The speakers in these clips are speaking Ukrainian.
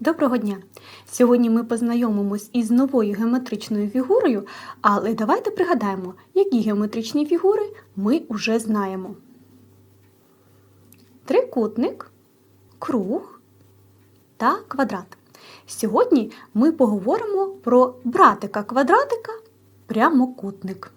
Доброго дня! Сьогодні ми познайомимось із новою геометричною фігурою, але давайте пригадаємо, які геометричні фігури ми вже знаємо. Трикутник, круг та квадрат. Сьогодні ми поговоримо про братика квадратика прямокутник.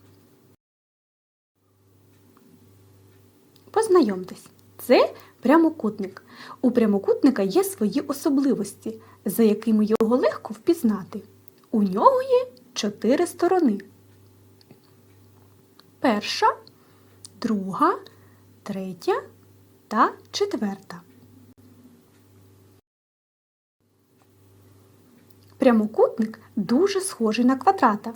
Познайомтесь, це прямокутник. У прямокутника є свої особливості, за якими його легко впізнати. У нього є чотири сторони. Перша, друга, третя та четверта. Прямокутник дуже схожий на квадрата.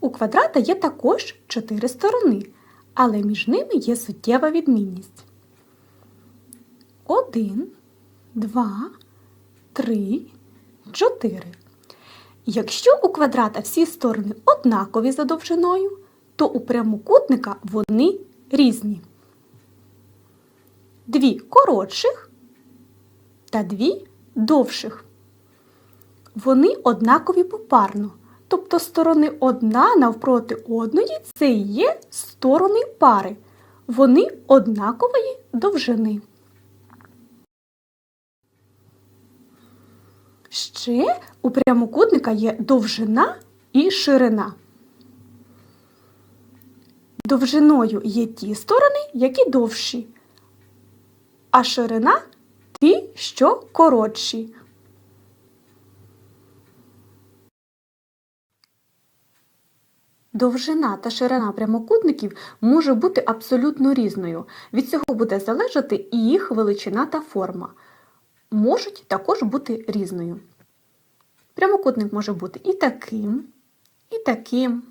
У квадрата є також чотири сторони, але між ними є суттєва відмінність. Один, два, три, чотири. Якщо у квадрата всі сторони однакові за довжиною, то у прямокутника вони різні. Дві коротших та дві довших. Вони однакові попарно, тобто сторони одна навпроти одної це і є сторони пари. Вони однакової довжини. Ще у прямокутника є довжина і ширина. Довжиною є ті сторони, які довші, а ширина ті, що коротші. Довжина та ширина прямокутників може бути абсолютно різною. Від цього буде залежати і їх величина та форма. Можуть також бути різною. Прямокутник може бути і таким, і таким,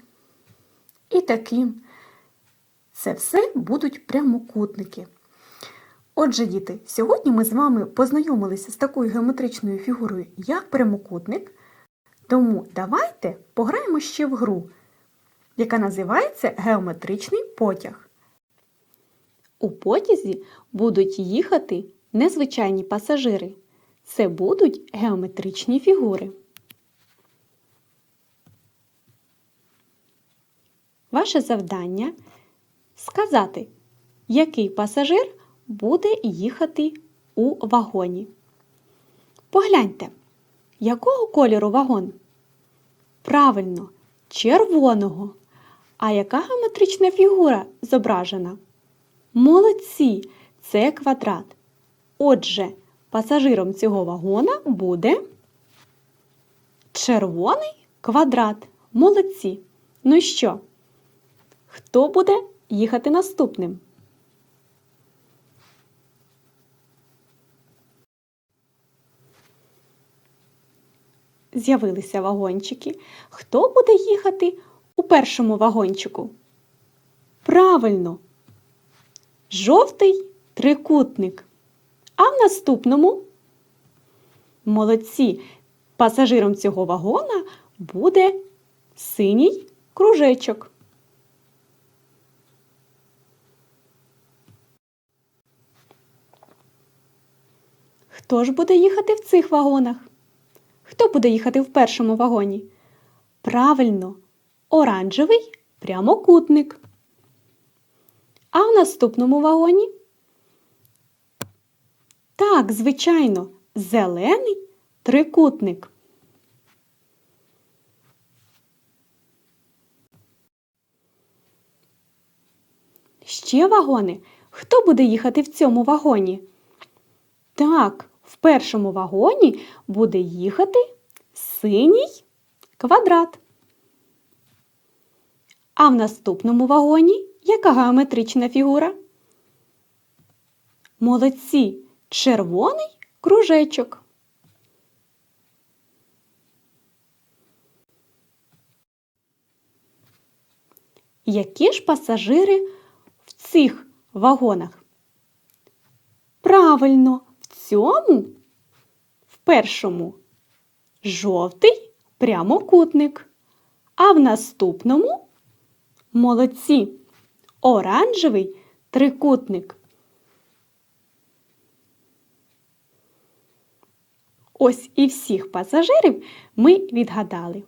і таким. Це все будуть прямокутники. Отже, діти, сьогодні ми з вами познайомилися з такою геометричною фігурою, як прямокутник. Тому давайте пограємо ще в гру, яка називається геометричний потяг. У потязі будуть їхати незвичайні пасажири. Це будуть геометричні фігури. Ваше завдання сказати, який пасажир буде їхати у вагоні. Погляньте, якого кольору вагон? Правильно, червоного. А яка геометрична фігура зображена? Молодці! Це квадрат. Отже, пасажиром цього вагона буде червоний квадрат. Молодці. Ну що? Хто буде їхати наступним? З'явилися вагончики. Хто буде їхати у першому вагончику? Правильно, жовтий трикутник. А в наступному молодці. Пасажиром цього вагона буде синій кружечок. Хто ж буде їхати в цих вагонах? Хто буде їхати в першому вагоні? Правильно, оранжевий прямокутник. А в наступному вагоні? Так, звичайно, зелений трикутник. Ще вагони. Хто буде їхати в цьому вагоні? Так, в першому вагоні буде їхати синій квадрат. А в наступному вагоні яка геометрична фігура? Молодці, червоний кружечок. Які ж пасажири в цих вагонах? Правильно, цьому, в першому жовтий прямокутник, а в наступному молодці оранжевий трикутник. Ось і всіх пасажирів ми відгадали.